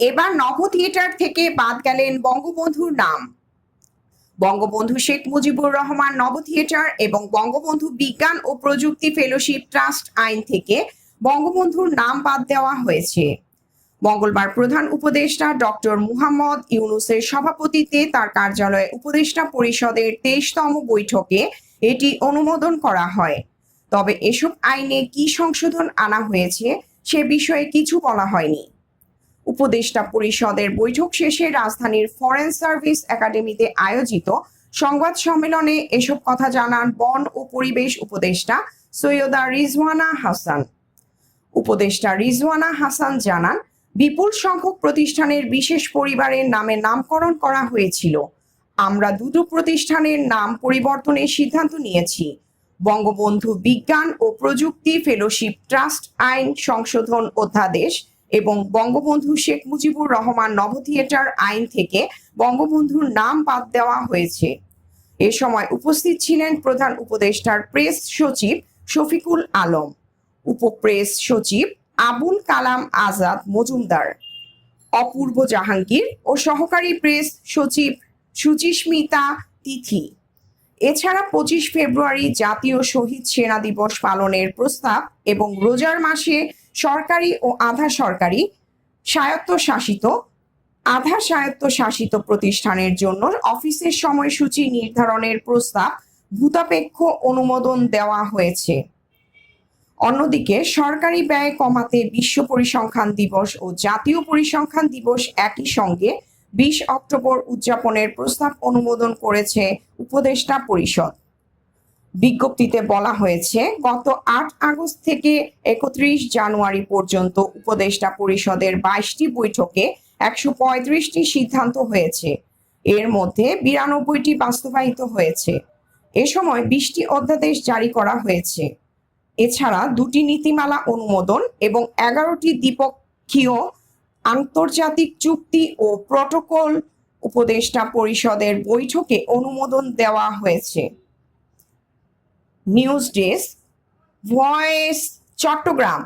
এবার নব থিয়েটার থেকে বাদ গেলেন বঙ্গবন্ধুর নাম। বঙ্গবন্ধু শেখ মুজিবুর রহমান নব থিয়েটার এবং বঙ্গবন্ধু বিজ্ঞান ও প্রযুক্তি ফেলোশিপ ট্রাস্ট আইন থেকে বঙ্গবন্ধুর নাম বাদ দেওয়া হয়েছে। মঙ্গলবার প্রধান উপদেষ্টা ডক্টর মুহাম্মদ ইউনুসের সভাপতিত্বে তার কার্যালয়ে উপদেষ্টা পরিষদের তেইশতম বৈঠকে এটি অনুমোদন করা হয়। তবে এসব আইনে কি সংশোধন আনা হয়েছে সে বিষয়ে কিছু বলা হয়নি। উপদেষ্টা পরিষদের বৈঠক শেষে রাজধানীর ফরেন সার্ভিস একাডেমিতে আয়োজিত সংবাদ সম্মেলনে এসব কথা জানান বন ও পরিবেশ উপদেষ্টা সৈয়দা রিজওয়ানা হাসান। উপদেষ্টা রিজওয়ানা হাসান জানান, বিপুল সংখ্যক প্রতিষ্ঠানের বিশেষ পরিবারের নামে নামকরণ করা হয়েছিল। আমরা দুটো প্রতিষ্ঠানের নাম পরিবর্তনের সিদ্ধান্ত নিয়েছি। বঙ্গবন্ধু বিজ্ঞান ও প্রযুক্তি ফেলোশিপ ট্রাস্ট আইন সংশোধন অধ্যাদেশ এবং বঙ্গবন্ধু শেখ মুজিবুর রহমান নব থিয়েটার আইন থেকে বঙ্গবন্ধুর নাম বাদ দেওয়া হয়েছে। এ সময় উপস্থিত ছিলেন প্রধান উপদেষ্টার প্রেস সচিব শফিকুল আলম, উপপ্রেস সচিব আবুল কালাম আজাদ মজুমদার, অপূর্ব জাহাঙ্গীর ও সহকারী প্রেস সচিব সুচিস্মিতা তিথি। এছাড়া পঁচিশ ফেব্রুয়ারি জাতীয় শহীদ সেনা দিবস পালনের প্রস্তাব এবং রোজার মাসে সরকারি ও আধা সরকারি স্বায়ত্তশাসিত, আধা স্বায়ত্তশাসিত প্রতিষ্ঠানের জন্য অফিসের সময়সূচি নির্ধারণের প্রস্তাব ভূতাপেক্ষ অনুমোদন দেওয়া হয়েছে। অন্যদিকে, সরকারি ব্যয় কমাতে বিশ্ব পরিসংখ্যান দিবস ও জাতীয় পরিসংখ্যান দিবস একই সঙ্গে বিশ অক্টোবর উদযাপনের প্রস্তাব অনুমোদন করেছে উপদেষ্টা পরিষদ। বিজ্ঞপ্তিতে বলা হয়েছে, গত আট আগস্ট থেকে একত্রিশ জানুয়ারি পর্যন্ত উপদেষ্টা পরিষদের বাইশটি বৈঠকে একশো পঁয়ত্রিশটি সিদ্ধান্ত হয়েছে। এর মধ্যে বিরানব্বইটি বাস্তবায়িত হয়েছে। এ সময় বিশটি অধ্যাদেশ জারি করা হয়েছে। এছাড়া দুটি নীতিমালা অনুমোদন এবং এগারোটি দ্বিপক্ষীয় আন্তর্জাতিক চুক্তি ও প্রটোকল উপদেষ্টা পরিষদের বৈঠকে অনুমোদন দেওয়া হয়েছে। News desk voice Chittagong